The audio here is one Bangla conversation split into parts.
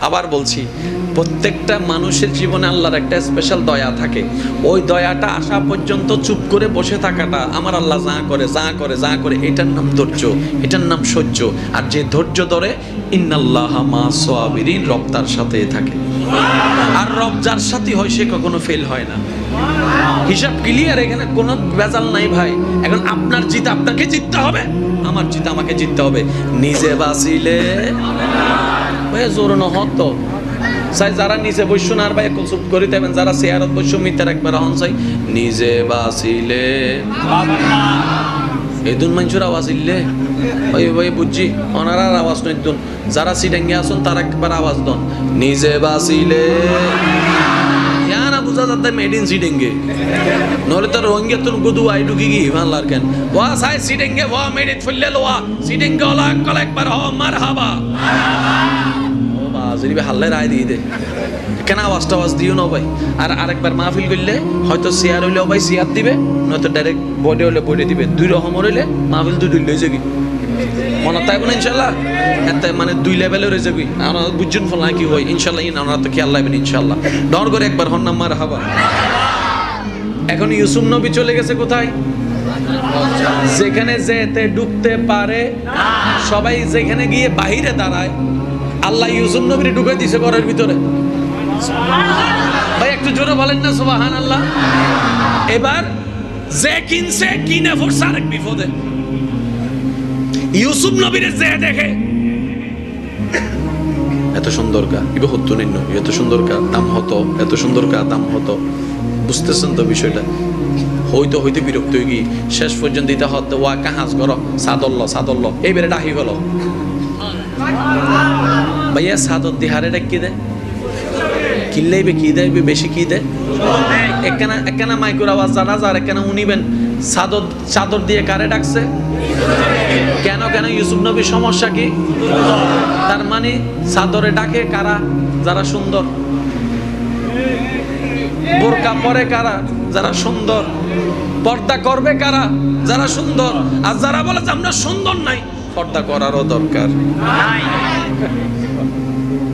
আবার বলছি, প্রত্যেকটা মানুষের জীবনে আল্লাহর একটা স্পেশাল দয়া থাকে। ওই দয়াটা আসা পর্যন্ত চুপ করে বসে থাকাটা আমার আল্লাহ যা করে যা করে যা করে, এটার নাম ধৈর্য, এটার নাম সহ্য। আর যে ধৈর্য ধরে, ইন্নাল্লাহ মা সোয়াবিরিন রব তার সাথে থাকে। আর রব যার সাথে হয়, সে কখনো ফেল হয় না। হিসাব ক্লিয়ার এখানে কোনো ভেজাল নাই ভাই। এখন আপনার জিত আপনাকে জিততে হবে, আমার জিত আমাকে জিততে হবে। নিজে বাঁচিলে ভাই জোর নহত। চাই যারা নিজে বৈশ্য আর ভাই চুপ করে দেবেন, যারা চেয়ারত বৈশ্য মিথ্যার একবার হন চাই, নিজে বাঁচিলে। এই দুন মানুষের আওয়াজ ইল্লে। ওই ওই বুঝছি ওনারার আওয়াজ নয় দুন। যারা সিডেঙ্গে আসুন, তার একবার আওয়াজ দন। নিজে বাঁচিলে। বুঝা যাতে মেড ইন সিডেঙ্গে। নহলে তো রোহিঙ্গা তুন গুদু আই ঢুকি গি ভাল্লার কেন ওয়া সাই সিডেঙ্গে, ওয়া মেড ইট ফুললে লোয়া। সিডেঙ্গে ওলা, কল একবার হ মার হাবা ও বাজিরি হাল্লে রায় দিয়ে দে। কেন আওয়াজ টাওয়াজ দিও না ভাই। আর আরেকবার মাহফিল করলে হয়তো চেয়ার হইলেও ভাই চেয়ার দিবে, নয়তো ডাইরেক্ট বডি হলে বডি দিবে। দুই রকম হইলে মাহফিল দুই দুই লইছে কি মনে তাই বলে ইনশাল্লাহ এতে মানে দুই লেভেলে রয়েছে কি আমরা বুঝছেন ফল কি হয় ইনশাল্লাহ ইন আমরা তো খেয়াল লাগবেন ইনশাল্লাহ ডর করে একবার হন নাম্বার হাবা। এখন ইউসুফ নবী চলে গেছে কোথায়? যেখানে যেতে ডুবতে পারে, সবাই যেখানে গিয়ে বাহিরে দাঁড়ায়। আল্লাহ ইউসুফ নবীরে ঢুকে দিছে ঘরের ভিতরে। ভাই, একটু জোরে বলেন না সুবাহান আল্লাহ এবার যে কিনছে, কিনে ফুটছে আরেক বিপদে। ইউসুফ নবীর যে দেখে, এত সুন্দর গা ইবে হতো নিন্ন এত সুন্দর গা, দাম হতো, এত সুন্দর গা, দাম হতো। বুঝতেছেন তো বিষয়টা? হইতে হইতে বিরক্ত হয়ে গিয়ে শেষ পর্যন্ত দিতে হতে, ওয়া, কাহাজ করো, সাদল্ল সাদল্ল। এইবারে ডাহি গেল ভাইয়া সাদর দিহারে ডাকি দে কিনলেইবে কি দেয় বেশি কি দেয়? একখানা একখানা মাইকুর আওয়াজ জানা যার একখানা উনিবেন। চাদর চাদর দিয়ে কারে ডাকছে? কেন কেন ইউসুফ নবীর সমস্যা কি? তার মানে চাদরে ডাকে কারা? যারা সুন্দর। বোরকা পরে কারা? যারা সুন্দর। পর্দা করবে কারা? যারা সুন্দর। আর যারা বলে যে আমরা সুন্দর নাই। পর্দা করারও দরকার।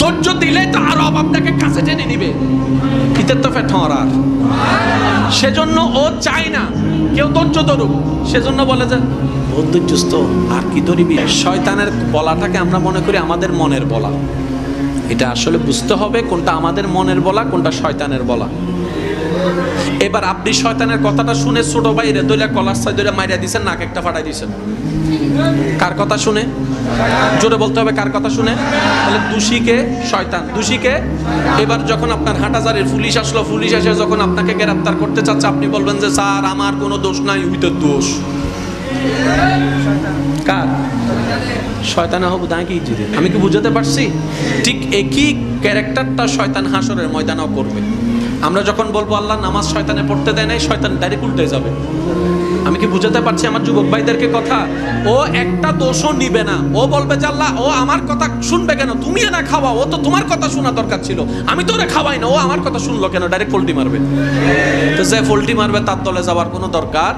ধৈর্য দিলে তো আরও আপনাকে কাছে টেনে নিবে। ইতের তো ফেটরার সেজন্য ও চায় না, কেউ ধৈর্য ধরুক। সেজন্য বলে যে বহুত ধৈর্যস্ত আর কি ধরিবি? শয়তানের বলাটাকে আমরা মনে করি আমাদের মনের বলা। এটা আসলে বুঝতে হবে কোনটা আমাদের মনের বলা, কোনটা শয়তানের বলা। এবার আপনি শয়তানের কথাটা শুনে ছোট বাইরে দইলা কলার সাই দইলা মাইরা দিছেন, নাক একটা ফাটাই দিছেন। কার কথা শুনে? জোরে বলতে হবে কার কথা শুনে? তাহলে দোষীকে শয়তান, দোষীকে এবার যখন আপনার হাটাজারের পুলিশ আসলো, পুলিশ এসে যখন আপনাকে গ্রেফতার করতে চাচ্ছে, আপনি বলবেন যে, স্যার, আমার কোনো দোষ নাই উইতের দোষ। কার? শয়তান হব দাঁ কি জিরে আমি কি বুঝাতে পারছি? ঠিক একই ক্যারেক্টারটা শয়তান হাসরের ময়দানও করবে। আমরা যখন বলব, আল্লাহ, নামাজ শয়তানে পড়তে দেয় নাই, শয়তান ডাইরেক্ট উল্টে যাবে। আমি কি বুঝাতে পারছি আমার যুবক ভাইদেরকে কথা? ও একটা দোষও নিবে না। ও বলবে যে, আল্লাহ, ও আমার কথা শুনবে কেন? তুমি না খাওয়া ও তো তোমার কথা শোনা দরকার ছিল। আমি তো ওরে খাওয়াই না, ও আমার কথা শুনলো কেন? ডাইরেক্ট পোল্টি মারবে। তো যে পোল্টি মারবে, তার তলে যাওয়ার কোনো দরকার?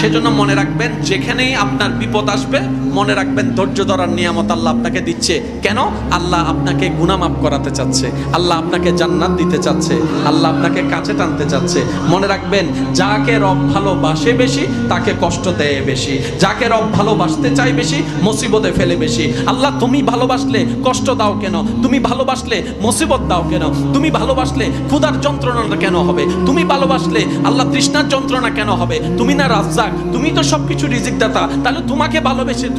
সেজন্য মনে রাখবেন, যেখানেই আপনার বিপদ আসবে মনে রাখবেন, ধৈর্য ধরার নিয়ামত আল্লাহ আপনাকে দিচ্ছে। কেন? আল্লাহ আপনাকে গুনামাপ করাতে চাচ্ছে। আল্লাহ আপনাকে জান্নাত দিতে চাচ্ছে। আল্লাহ আপনাকে কাছে টানতে চাচ্ছে। মনে রাখবেন, যাকে রব ভালোবাসে বেশি, তাকে কষ্ট দেয় বেশি। যাকে রব ভালোবাসতে চাই বেশি, মুসিবতে ফেলে বেশি। আল্লাহ, তুমি ভালোবাসলে কষ্ট দাও কেন? তুমি ভালোবাসলে মুসিবত দাও কেন? তুমি ভালোবাসলে ক্ষুধার যন্ত্রণাটা কেন হবে? তুমি ভালোবাসলে আল্লাহ তৃষ্ণার যন্ত্রণা কেন হবে? তুমি না রাজ্জাক, তুমি তো সবকিছু রিজিক দাতা। তাহলে তোমাকে ভালোবেসে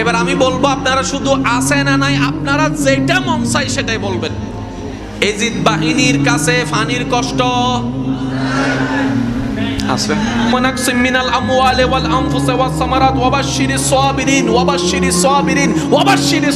এবার আমি বলব, আপনারা শুধু আছে না নাই, আপনারা যেটা মন চাই সেটাই বলবেন। এজিদ বাহিনীর কাছে ফানির কষ্ট। ওয়াল ওয়াস সামারাত সাবিরিন সাবিরিন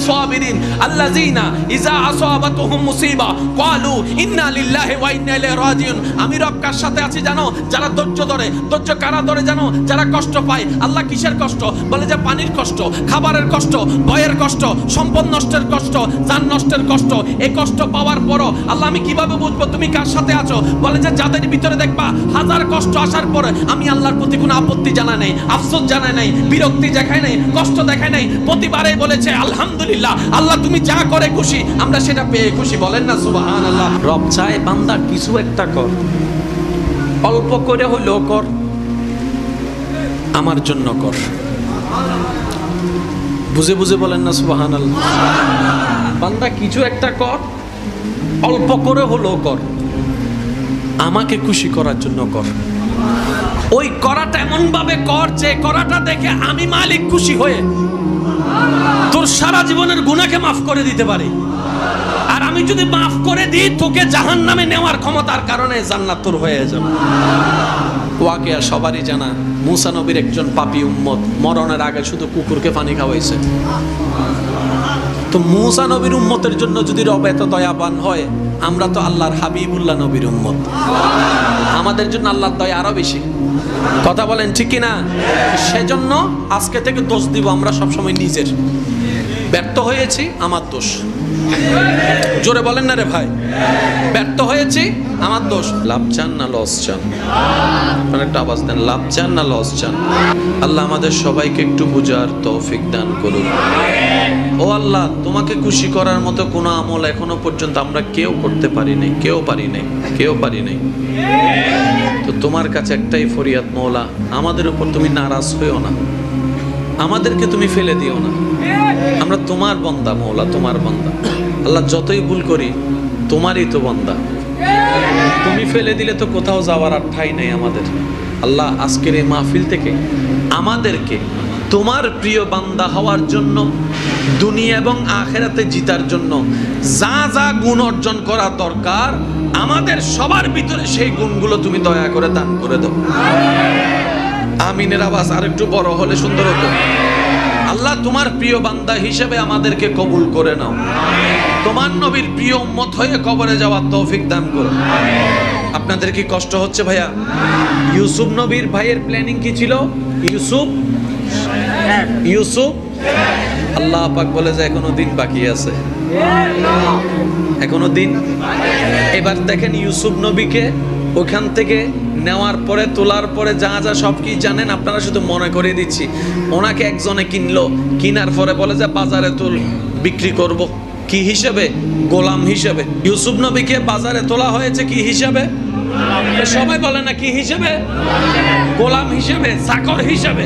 সাবিরিন আল্লাযিনা ইযা আসাবাতুহুম মুসিবা ক্বালু ইন্না লিল্লাহি ওয়া ইন্না ইলাইহি রাজিউন আমি সাথে আছি জানো, যারা ধৈর্য ধরে, ধৈর্য কারা ধরে জানো, যারা কষ্ট পায়। আল্লাহ কিসের কষ্ট? বলে যে পানির কষ্ট, খাবারের কষ্ট, ভয়ের কষ্ট, সম্পদ নষ্টের কষ্ট, যান নষ্টের কষ্ট। এই কষ্ট পাওয়ার পরও আল্লাহ আমি কীভাবে বুঝব? তুমি কার সাথে আছো? বলে যে যাদের ভিতরে দেখবা, হাজার কষ্ট আসা আসার পরে আমি আল্লাহর প্রতি কোনো আপত্তি জানা নেই, আফসোস জানা নেই, বিরক্তি দেখায় নাই, কষ্ট দেখায় নাই। প্রতিবারে বলেছে, আলহামদুলিল্লাহ, আল্লাহ তুমি যা করে খুশি, আমরা সেটা পেয়ে খুশি। বলেন না সুবাহান আল্লাহ রব চায় বান্দা কিছু একটা কর। অল্প করে হইলেও কর। আমার জন্য কর। বুঝে বুঝে বলেন না সুবাহান আল্লাহ বান্দা কিছু একটা কর, অল্প করে হলেও কর। আমাকে খুশি করার জন্য কর। ওই করাটা এমন ভাবে কর যে করাটা দেখে আমি মালিক খুশি হয়ে তোর সারা জীবনের গুণাকে মাফ করে দিতে পারি। আর আমি যদি মাফ করে দিই, তোকে জাহান নামে নেওয়ার ক্ষমতার কারণে জান্নাত তোর হয়ে যাবে। ওয়াকিয়া সবারই জানা, মুসা নবীর একজন পাপী উম্মত, মরণের আগে শুধু কুকুরকে পানি খাওয়াইছে। তো মুসা নবীর উম্মতের জন্য যদি রব এত দয়াবান হয়, আমরা তো আল্লাহর হাবিবুল্লাহ নবীর উম্মত। আমাদের জন্য আল্লাহর দয়া আরও বেশি। কথা বলেন ঠিক কিনা? সেজন্য আজকে থেকে দোষ দিব আমরা সবসময় নিজের। ব্যর্থ হয়েছি, আমার দোষ। জোরে বলেন না রে ভাই। ব্যর্থ হয়েছি, আমার দোষ। লাভ চান না লস চান। একটা আওয়াজ দেন। লাভ চান না লস চান। আল্লাহ আমাদের সবাইকে একটু বুঝার তৌফিক দান করুন। ও আল্লাহ, তোমাকে খুশি করার মতো কোনো আমল এখনও পর্যন্ত আমরা কেউ করতে পারি নাই, কেউ পারি নাই, কেউ পারি নাই। তো তোমার কাছে একটাই ফরিয়াদ মৌলা, আমাদের উপর তুমি নারাজ হইও না। আমাদেরকে তুমি ফেলে দিও না। আমরা তোমার বন্দা, মৌলা, তোমার বন্দা। আল্লাহ, যতই ভুল করি, তোমারই তো বন্দা। তুমি ফেলে দিলে তো কোথাও যাওয়ার আর ঠাই নেই আমাদের। আল্লাহ, আজকের এই মাহফিল থেকে আমাদেরকে তোমার প্রিয় বান্দা হওয়ার জন্য, দুনিয়া এবং আখেরাতে জিতার জন্য যা যা গুণ অর্জন করা দরকার, আমাদের সবার ভিতরে সেই গুণগুলো তুমি দয়া করে দান করে দাও। আমিনের আওয়াজ আরেকটু বড় হলে সুন্দর হতো। আল্লাহ তোমার প্রিয় বান্দা হিসেবে আমাদেরকে কবুল করে নাও। তোমার নবীর প্রিয় উম্মত হয়ে কবরে যাওয়ার তৌফিক দান করো। আপনাদের কি কষ্ট হচ্ছে ভাইয়া? ইউসুফ নবীর ভাইয়ের প্ল্যানিং কি ছিল? ইউসুফ? ইউসুফ? আল্লাহ পাক বলে যে এখনও দিন বাকি আছে। এখনও দিন। এবার দেখেন ইউসুফ নবীকে ওখান থেকে নেওয়ার পরে, তোলার পরে যা যা সব কি জানেন, আপনারা শুধু মনে করে দিচ্ছি। ওনাকে একজনে কিনলো, কিনার পরে বলে যে, বাজারে তুল, বিক্রি করব। কি হিসেবে? গোলাম হিসেবে। ইউসুফ নবীকে বাজারে তোলা হয়েছে কি হিসাবে? সবাই বলে না, কি হিসেবে? গোলাম হিসেবে চাকর হিসেবে।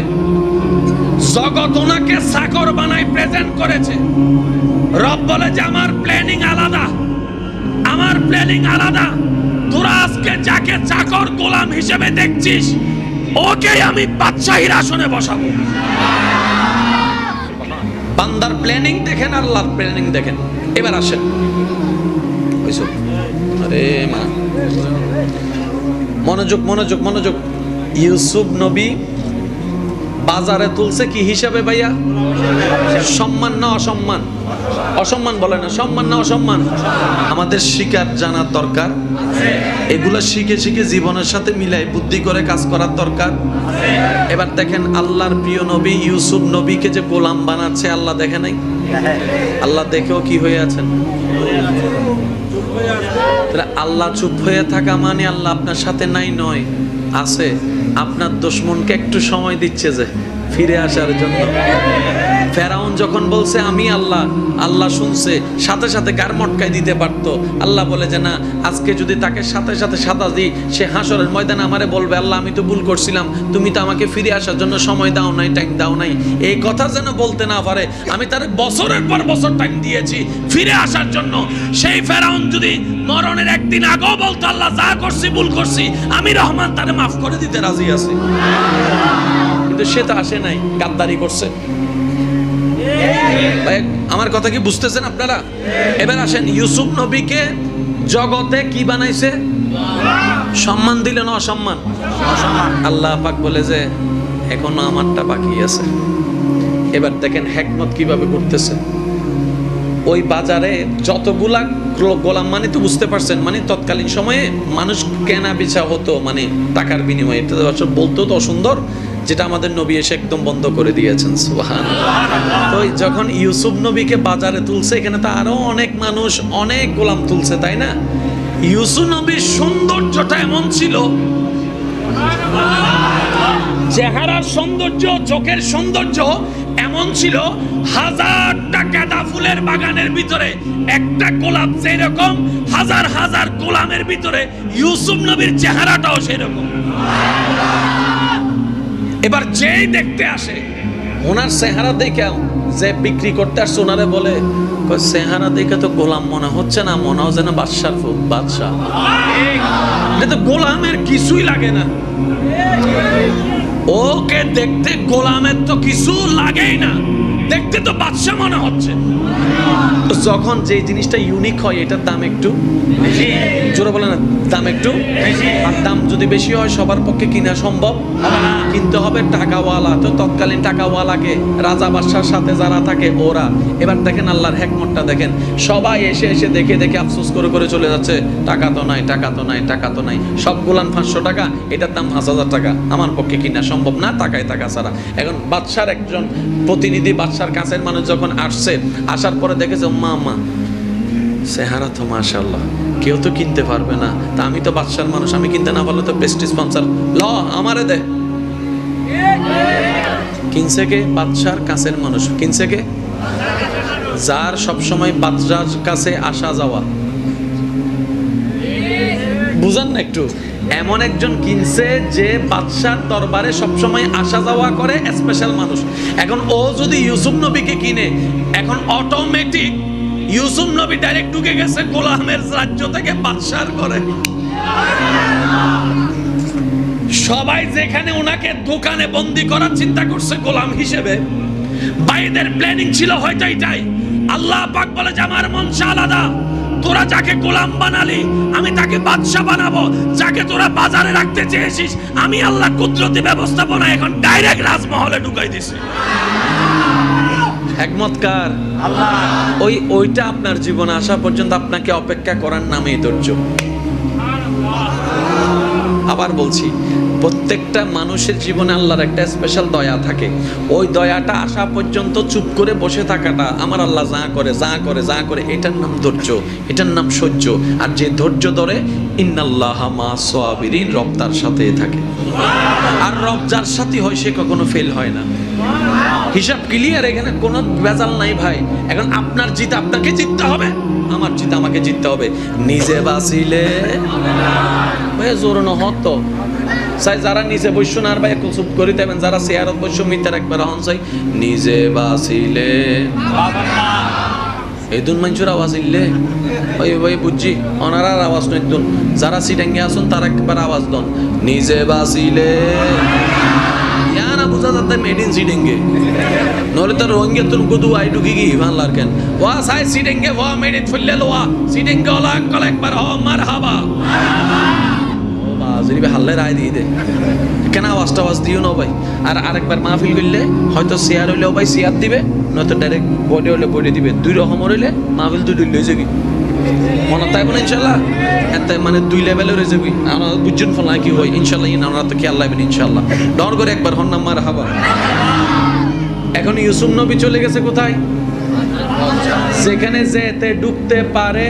জগৎ ওনাকে চাকর বানাই প্রেজেন্ট করেছে। রব বলে যে, আমার প্ল্যানিং আলাদা। আমার প্ল্যানিং আলাদা। যাকে চাকর গোলাম হিসেবে দেখছিস ওকে আমি বাদশাহীর আসনে বসাবো। বান্দার প্ল্যানিং দেখেন, আল্লাহর প্ল্যানিং দেখেন। এবার আসেন। বুঝছ আরে মা। মনোযোগ মনোযোগ মনোযোগ। ইউসুফ নবী বাজারে তুলছে কি হিসাবে ভাইয়া? সম্মান না অসম্মান? অসম্মান বলে না, সম্মান না অসম্মান? আমাদের শিকার জানার দরকার। এগুলো শিখে শিখে জীবনের সাথে মিলাই বুদ্ধি করে কাজ করার দরকার। এবার দেখেন আল্লাহর প্রিয় নবী ইউসুফ নবীকে যে গোলাম বানাচ্ছে, আল্লাহ দেখে নাই? আল্লাহ দেখেও কি হয়ে আছেন? আল্লাহ চুপ হয়ে থাকা মানে আল্লাহ আপনার সাথে নাই নয়। আছে আপনার দুশ্মনকে একটু সময় দিচ্ছে যে ফিরে আসার জন্য। ফেরাউন যখন বলছে, আমি আল্লাহ। আল্লাহ শুনছে, সাথে সাথে কার মটকায় দিতে পারতো? আল্লাহ বলে যে, না, আজকে যদি তাকে সাথে সাথে সাদা দিই, সে হাসরের ময়দানে আমারে বলবে, আল্লাহ, আমি তো ভুল করছিলাম। তুমি তো আমাকে ফিরে আসার জন্য সময় দাও নাই টাইম দাও নাই। এই কথা যেন বলতে না পারে, আমি তার বছরের পর বছর টাইম দিয়েছি ফিরে আসার জন্য। সেই ফেরাউন যদি মরণের একদিন আগেও বলতো, আল্লাহ, যা করছি, ভুল করছি, আমি রহমান তারে মাফ করে দিতে রাজি আছি। কিন্তু সে তো আসে নাই, গাদ্দারি করছে। আমার কথা কি বুঝতেছেন আপনারা? এবার আসেন, ইউসুফ নবীকে জগতে কি বানাইছে? সম্মান দিলেন অসম্মান? আল্লাহ পাক বলে যে, এখনও আমারটা বাকি আছে। এবার দেখেন হেকমত কীভাবে করতেছে ওই বাজারে যতগুলা গোলাম মানে তো বুঝতে পারছেন মানে তৎকালীন সময়ে মানুষ কেনা বেচা হতো মানে টাকার বিনিময়ে। এটা বলতেও তো অসুন্দর। যেটা আমাদের নবী এসে একদম বন্ধ করে দিয়েছেন সুবহান তো যখন ইউসুফ নবীকে বাজারে তুলছে, এখানে তো আরও অনেক মানুষ, অনেক গোলাম তুলছে, তাই না? ইউসুফ নবীর সৌন্দর্যটা এমন ছিল, চেহারার সৌন্দর্য, চোখের সৌন্দর্য এমন ছিল, হাজারটা গাঁদা ফুলের বাগানের ভিতরে একটা গোলাপ যেরকম, হাজার হাজার গোলামের ভিতরে ইউসুফ নবীর চেহারাটাও সেরকম। এবার যেই দেখতে আসে, ওনার চেহারা দেখে যে বিক্রি করতে আসছে, ওনারে বলে চেহারা দেখে তো গোলাম মনে হচ্ছে না মনে হচ্ছে না বাদশার বাদশাহ। গোলামের কিছুই লাগে না। ওকে দেখতে গোলামের তো কিছু লাগেই না। দেখতে তো বাদশা মনে হচ্ছে। যখন যে জিনিসটা ইউনিক হয়, এটার দাম একটু জোরে বলে না দাম একটু আর দাম যদি বেশি হয়, সবার পক্ষে কিনা সম্ভব কিনতে হবে টাকাওয়ালা। তো তৎকালীন টাকাওয়ালাকে, রাজা বাদশার সাথে যারা থাকে, ওরা। এবার দেখেন আল্লাহর হেকমতটা দেখেন। সবাই এসে এসে দেখে দেখে আফসোস করে করে চলে যাচ্ছে। টাকা তো নাই, টাকা তো নাই, টাকা তো নাই। সব গুলান পাঁচশো টাকা, এটার দাম পাঁচ হাজার টাকা। আমার পক্ষে কিনা সম্ভব না টাকায় টাকা ছাড়া। এখন বাদশার একজন প্রতিনিধি বাদশার কাছের মানুষ যখন আসছে, আসার পরে দেখেছে মা মা সেহারা তো মাশাল্লাহ কেউ তো কিনতে পারবে না। তা আমি তো বাদশার মানুষ, আমি কিনতে না পারলে তো বেস্ট স্পন্সার ল, আমারে দে। কিনছে কে? বাদশার কাছের মানুষ। কিনছে কে? যার সবসময় বাদশার কাছে আসা যাওয়া। বুঝান না একটু। এমন একজন কিনছে যে বাদশার দরবারে সবসময় আসা যাওয়া করে স্পেশাল মানুষ। এখন ও যদি ইউসুফ নবীকে কিনে, এখন অটোমেটিক ইউসুফ নবী ডাইরেক্ট ঢুকে গেছে গোলামের রাজ্য থেকে বাদশার করে সবাই যেখানে ওনাকে দোকানে বন্দি করার চিন্তা করছে, গোলাম হিসেবে। বাইদের প্ল্যানিং ছিল হয়তো এটাই। আল্লাহ পাক বলে যে, আমার মন আলাদা তোরা যাকে গোলাম বানালি আমি তাকে বাদশা বানাবো। যাকে তোরা বাজারে রাখতে চেয়েছিস আমি আল্লাহ কুদরতি ব্যবস্থাপনা এখন ডাইরেক্ট রাজমহলে ঢুকাই দিছি। একমতকার ওই ওইটা আপনার জীবনে আসা পর্যন্ত আপনাকে অপেক্ষা করার নামেই ধৈর্য। আবার বলছি প্রত্যেকটা মানুষের জীবনে আল্লাহর একটা স্পেশাল দয়া থাকে। ওই দয়াটা আসা পর্যন্ত চুপ করে বসে থাকাটা আমার আল্লাহ যা করে যা করে যা করে, এটার নাম ধৈর্য, এটার নাম সহ্য। আর যে ধৈর্য ধরে, ইন্নাল্লাহ মা সোয়াবিরিন রব তার সাথে থাকে। আর রব যার সাথে হয়, সে কখনো ফেল হয় না। হিসাব ক্লিয়ার এখানে, কোনো ভেজাল নাই ভাই। এখন আপনার জিত, আপনাকে জিততে হবে। আমার জিত আমাকে জিততে হবে। নিজে বাঁচিলে। ভাই জোর নহত চাই যারা নিজে বৈশ্য আর ভাই চুপ করি দেবেন, যারা চেয়ারত বৈশ্য মিথ্যা একবার হন চাই। নিজে বাঁচিলে। এই দুন মানুষের আওয়াজ ইল্লে ওই ভাই বুঝছি। অনারার আওয়াজ নয় যারা সিটাঙ্গে আসুন তারা একবার আওয়াজ দন। নিজে বাঁচিলে। বুঝা যাতে মেড ইন সিডেঙ্গে নহলে তো রোহিঙ্গা তুন গুদু আই ঢুকি গি ভালো লারকেন ওয়া সাই সিডেঙ্গে ওয়া মেড ইন ফুললে লোয়া। সিডেঙ্গে ওলা কল একবার হ মার হাবা ও বাজরি হাল্লে রায় দিয়ে দে। কেন আওয়াজ দিও না ভাই? আর আরেকবার মাহফিল করলে হয়তো শেয়ার হইলেও ভাই শেয়ার দিবে, নয়তো ডাইরেক্ট বডি হলে বডি দিবে। দুই রকম হইলে মাহফিল দুই লই যাবি মনে তাই বলে ইনশাল্লাহ এত মানে দুই লেভেলে রয়ে যাবি। বুঝছেন ফল কি হয়? ইনশাল্লাহ ইন আমরা তো খেয়াল লাগবেন ইনশাল্লাহ ডর করে একবার হন নাম্বার হাবা। এখন ইউসুফ নবী চলে গেছে কোথায়? যেখানে যেতে ডুবতে পারে,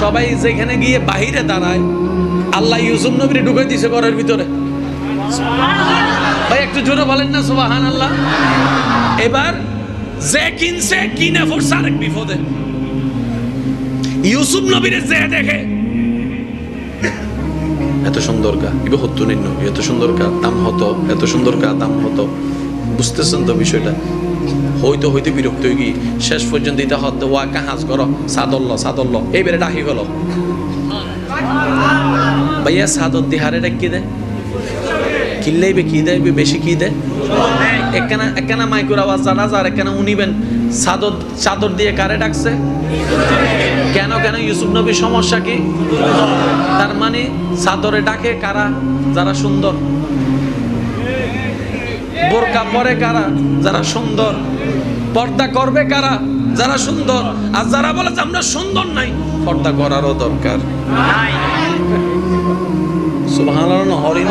সবাই যেখানে গিয়ে বাহিরে দাঁড়ায়, আল্লাহ ইউসুফ নবীরে ঢুকে দিছে ঘরের ভিতরে। ভাই, একটু জোরে বলেন না সুবাহান আল্লাহ এবার যে কিনছে, কিনে পড়ছে আরেক বিপদে। ইউসুফ নবীরে যে দেখে। এত সুন্দর গা ইবে হতো নিন্ন এত সুন্দর গা, দাম হতো, এত সুন্দর গা, দাম হতো। বুঝতেছেন তো বিষয়টা? হইতে হইতে বিরক্ত হয়ে গিয়ে শেষ পর্যন্ত ইতা হত, ওয়া কাহাজ করো? সাদল্ল সাদল্ল। এইবারে ডাকি গেল ভাইয়া সাদর দিহারে ডাকি দে? কিনলেইবে কি দেয় বেশি কি দেয় একখানা একখানা মাইকুর আওয়াজ জানা যার, একখানা উনিবেন। চাদর চাদর দিয়ে কারে ডাকছে? কেন কেন ইউসুফ নবীর সমস্যা কি? তার মানে চাদরে ডাকে কারা? যারা সুন্দর। বোরকা পরে কারা? যারা সুন্দর। পর্দা করবে কারা? যারা সুন্দর। আর যারা বলে যে আমরা সুন্দর নাই। পর্দা করারও দরকার। সুবহানাল্লাহ হরিণ।